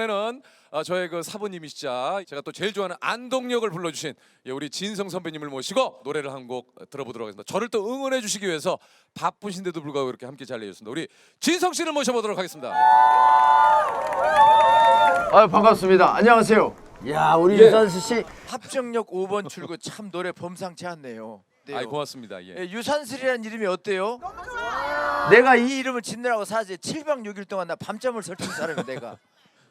이번에는 아, 저의 그 사부님이시자 제가 또 제일 좋아하는 안동역을 불러주신 예, 우리 진성 선배님을 모시고 노래를 한 곡 들어보도록 하겠습니다. 저를 또 응원해 주시기 위해서 바쁘신데도 불구하고 이렇게 함께 잘 내주셨습니다. 우리 진성 씨를 모셔보도록 하겠습니다. 아 반갑습니다. 안녕하세요. 야 우리 예. 유산수 씨 합정역 5번 출구 참 노래 범상치 않네요. 네. 아이 고맙습니다. 예. 예, 유산슬이라는 이름이 어때요? 내가 이 이름을 짓느라고 사실 7박 6일 동안 나 밤잠을 설친 사람이 내가.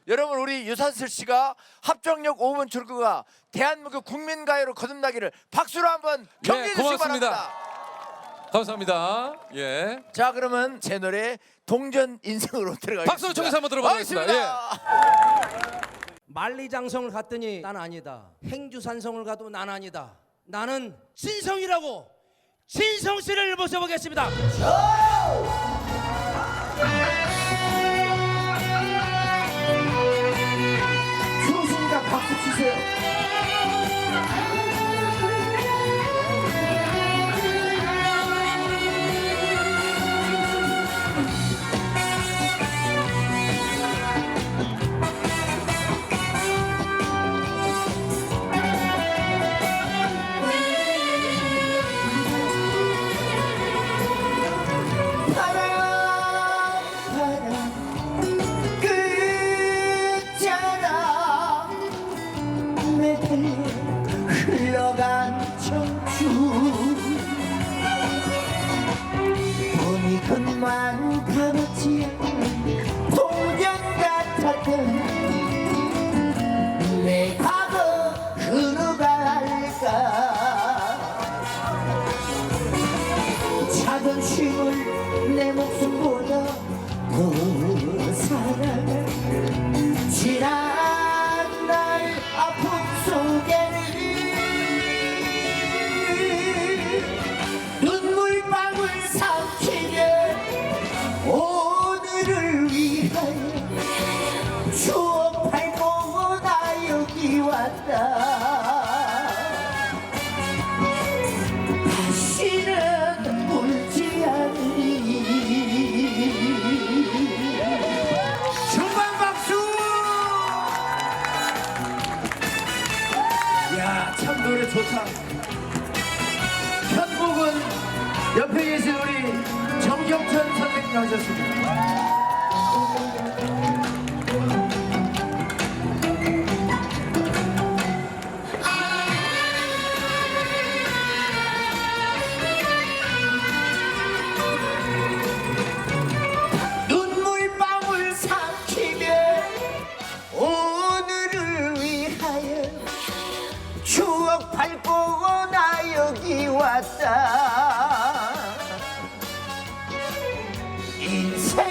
여러분 우리 유산슬 씨가 합정역 5번 출구가 대한민국 국민 가요로 거듭나기를 박수로 한번 격려해 주시기 고맙습니다. 바랍니다. 감사합니다. 예. 자 그러면 제 노래 동전 인생으로 들어가겠습니다. 박수로 청해서 한번 들어보겠습니다. 예. 알겠습니다. 만리장성을 갔더니 난 아니다. 행주산성을 가도 난 아니다. 나는 진성이라고 진성 씨를 모셔보겠습니다. 내 목숨보다 더 사랑 참 노래 좋다. 편곡은 옆에 계신 우리 정경천 선생님 하셨습니다. 추억 밟고 나 여기 왔다. 인생